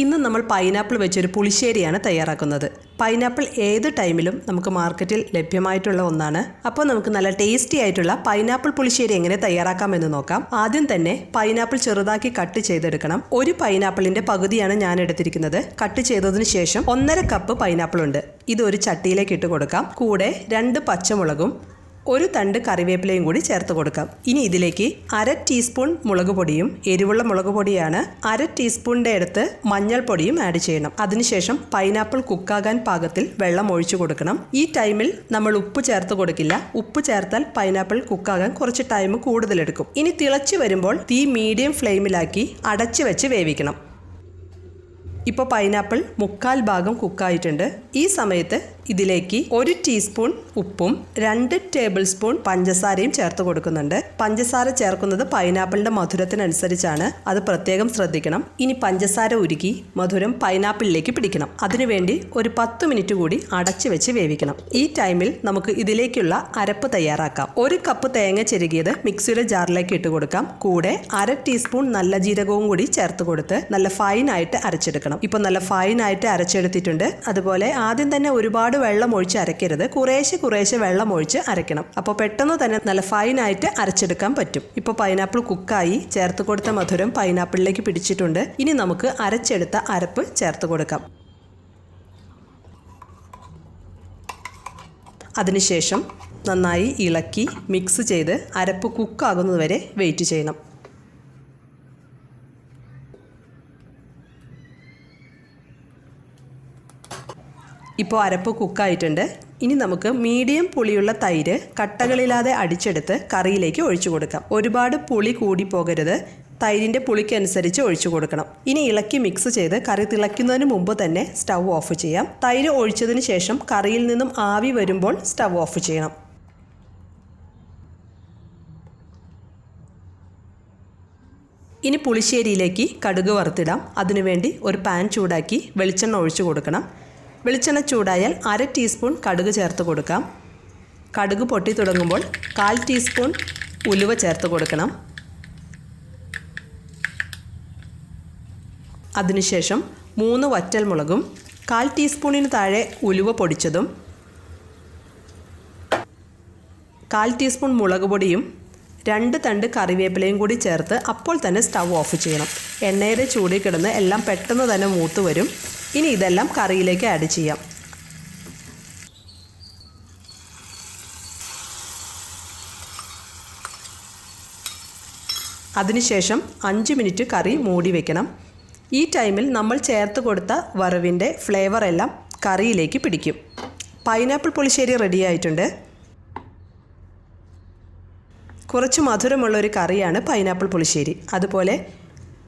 ഇന്ന് നമ്മൾ പൈനാപ്പിൾ വെച്ചൊരു പുളിശ്ശേരിയാണ് തയ്യാറാക്കുന്നത്. പൈനാപ്പിൾ ഏത് ടൈമിലും നമുക്ക് മാർക്കറ്റിൽ ലഭ്യമായിട്ടുള്ള ഒന്നാണ്. അപ്പോൾ നമുക്ക് നല്ല ടേസ്റ്റി ആയിട്ടുള്ള പൈനാപ്പിൾ പുളിശ്ശേരി എങ്ങനെ തയ്യാറാക്കാമെന്ന് നോക്കാം. ആദ്യം തന്നെ പൈനാപ്പിൾ ചെറുതാക്കി കട്ട് ചെയ്തെടുക്കണം. ഒരു പൈനാപ്പിളിന്റെ പകുതിയാണ് ഞാൻ എടുത്തിരിക്കുന്നത്. കട്ട് ചെയ്തതിന് ശേഷം ഒന്നര കപ്പ് പൈനാപ്പിൾ ഉണ്ട് ഇത് ഒരു ചട്ടിയിലേക്ക് ഇട്ട് കൊടുക്കാം. കൂടെ രണ്ട് പച്ചമുളകും ഒരു തണ്ട് കറിവേപ്പിലയും കൂടി ചേർത്ത് കൊടുക്കാം. ഇനി ഇതിലേക്ക് അര ടീസ്പൂൺ മുളക് പൊടിയും എരിവുള്ള മുളക് പൊടിയാണ് അര ടീസ്പൂണിന്റെ അടുത്ത് മഞ്ഞൾപ്പൊടിയും ആഡ് ചെയ്യണം. അതിനുശേഷം പൈനാപ്പിൾ കുക്കാകാൻ പാകത്തിൽ വെള്ളം ഒഴിച്ചു കൊടുക്കണം. ഈ ടൈമിൽ നമ്മൾ ഉപ്പ് ചേർത്ത് കൊടുക്കില്ല. ഉപ്പ് ചേർത്താൽ പൈനാപ്പിൾ കുക്കാകാൻ കുറച്ച് ടൈം കൂടുതലെടുക്കും. ഇനി തിളച്ചു വരുമ്പോൾ തീ മീഡിയം ഫ്ലെയിമിലാക്കി അടച്ചു വെച്ച് വേവിക്കണം. ഇപ്പോൾ പൈനാപ്പിൾ മുക്കാൽ ഭാഗം കുക്കായിട്ടുണ്ട്. ഈ സമയത്ത് ഇതിലേക്ക് ഒരു ടീസ്പൂൺ ഉപ്പും രണ്ട് ടേബിൾ സ്പൂൺ പഞ്ചസാരയും ചേർത്ത് കൊടുക്കുന്നുണ്ട്. പഞ്ചസാര ചേർക്കുന്നത് പൈനാപ്പിളിന്റെ മധുരത്തിനനുസരിച്ചാണ്. അത് പ്രത്യേകം ശ്രദ്ധിക്കണം. ഇനി പഞ്ചസാര ഉരുക്കി മധുരം പൈനാപ്പിളിലേക്ക് പിടിക്കണം. അതിനുവേണ്ടി ഒരു പത്ത് മിനിറ്റ് കൂടി അടച്ചു വെച്ച് വേവിക്കണം. ഈ ടൈമിൽ നമുക്ക് ഇതിലേക്കുള്ള അരപ്പ് തയ്യാറാക്കാം. ഒരു കപ്പ് തേങ്ങ ചെരുകിയത് മിക്സിയുടെ ജാറിലേക്ക് ഇട്ട് കൊടുക്കാം. കൂടെ അര ടീസ്പൂൺ നല്ല ജീരകവും കൂടി ചേർത്ത് കൊടുത്ത് നല്ല ഫൈനായിട്ട് അരച്ചെടുക്കണം. ഇപ്പൊ നല്ല ഫൈനായിട്ട് അരച്ചെടുത്തിട്ടുണ്ട്. അതുപോലെ ആദ്യം തന്നെ ഒരുപാട് വെള്ളം ഒഴിച്ച് അരയ്ക്കരുത്. കുറേശ്ശെ കുറേശ്ശെ വെള്ളം ഒഴിച്ച് അരയ്ക്കണം. അപ്പോൾ പെട്ടെന്ന് തന്നെ നല്ല ഫൈനായിട്ട് അരച്ചെടുക്കാൻ പറ്റും. ഇപ്പോൾ പൈനാപ്പിൾ കുക്കായി ചേർത്ത് കൊടുത്ത മധുരം പൈനാപ്പിളിലേക്ക് പിടിച്ചിട്ടുണ്ട്. ഇനി നമുക്ക് അരച്ചെടുത്ത അരപ്പ് ചേർത്ത് കൊടുക്കാം. അതിനുശേഷം നന്നായി ഇളക്കി മിക്സ് ചെയ്ത് അരപ്പ് കുക്കാകുന്നതുവരെ വെയിറ്റ് ചെയ്യണം. ഇപ്പോൾ അരപ്പ് കുക്കായിട്ടുണ്ട്. ഇനി നമുക്ക് മീഡിയം പുളിയുള്ള തൈര് കട്ടകളില്ലാതെ അടിച്ചെടുത്ത് കറിയിലേക്ക് ഒഴിച്ചു കൊടുക്കാം. ഒരുപാട് പുളി കൂടി പോകരുത് തൈരിന്റെ പുളിക്കനുസരിച്ച് ഒഴിച്ചു കൊടുക്കണം. ഇനി ഇളക്കി മിക്സ് ചെയ്ത് കറി തിളയ്ക്കുന്നതിന് മുമ്പ് തന്നെ സ്റ്റൗ ഓഫ് ചെയ്യാം. തൈര് ഒഴിച്ചതിന് ശേഷം കറിയിൽ നിന്നും ആവി വരുമ്പോൾ സ്റ്റൗ ഓഫ് ചെയ്യണം. ഇനി പുളിശ്ശേരിയിലേക്ക് കടുക് വറുത്തിടാം. അതിനുവേണ്ടി ഒരു പാൻ ചൂടാക്കി വെളിച്ചെണ്ണ ഒഴിച്ചു കൊടുക്കണം. വെളിച്ചെണ്ണ ചൂടായാൽ അര ടീസ്പൂൺ കടുക് ചേർത്ത് കൊടുക്കാം. കടുക് പൊട്ടി തുടങ്ങുമ്പോൾ കാൽ ടീസ്പൂൺ ഉലുവ ചേർത്ത് കൊടുക്കണം. അതിനുശേഷം മൂന്ന് വറ്റൽ മുളകും കാൽ ടീസ്പൂണിന് താഴെ ഉലുവ പൊടിച്ചതും കാൽ ടീസ്പൂൺ മുളക് പൊടിയും രണ്ട് തണ്ട് കറിവേപ്പിലയും കൂടി ചേർത്ത് അപ്പോൾ തന്നെ സ്റ്റൗ ഓഫ് ചെയ്യണം. എണ്ണയുടെ ചൂടിൽ കിടന്ന് എല്ലാം പെട്ടെന്ന് തന്നെ മൂത്ത് വരും. ഇനി ഇതെല്ലാം കറിയിലേക്ക് ആഡ് ചെയ്യാം. അതിനുശേഷം അഞ്ച് മിനിറ്റ് കറി മൂടി വെക്കണം. ഈ ടൈമിൽ നമ്മൾ ചേർത്ത് കൊടുത്ത വറവിന്റെ ഫ്ലേവർ എല്ലാം കറിയിലേക്ക് പിടിക്കും. പൈനാപ്പിൾ പുളിശ്ശേരി റെഡി ആയിട്ടുണ്ട്. കുറച്ച് മധുരമുള്ള ഒരു കറിയാണ് പൈനാപ്പിൾ പുളിശ്ശേരി. അതുപോലെ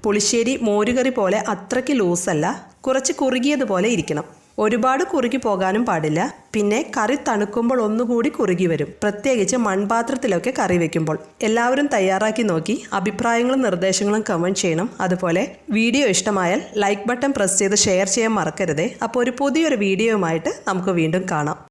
പുളിശ്ശേരി മോരുകറി പോലെ അത്രയ്ക്ക് ലൂസല്ല കുറച്ച് കുറുകിയതുപോലെ ഇരിക്കണം. ഒരുപാട് കുറുകി പോകാനും പാടില്ല. പിന്നെ കറി തണുക്കുമ്പോൾ ഒന്നുകൂടി കുറുകി വരും. പ്രത്യേകിച്ച് മൺപാത്രത്തിലൊക്കെ കറി വെക്കുമ്പോൾ. എല്ലാവരും തയ്യാറാക്കി നോക്കി അഭിപ്രായങ്ങളും നിർദ്ദേശങ്ങളും കമന്റ് ചെയ്യണം. അതുപോലെ വീഡിയോ ഇഷ്ടമായാൽ ലൈക്ക് ബട്ടൺ പ്രസ് ചെയ്ത് ഷെയർ ചെയ്യാൻ മറക്കരുതേ. അപ്പോൾ ഒരു പുതിയൊരു വീഡിയോയുമായിട്ട് നമുക്ക് വീണ്ടും കാണാം.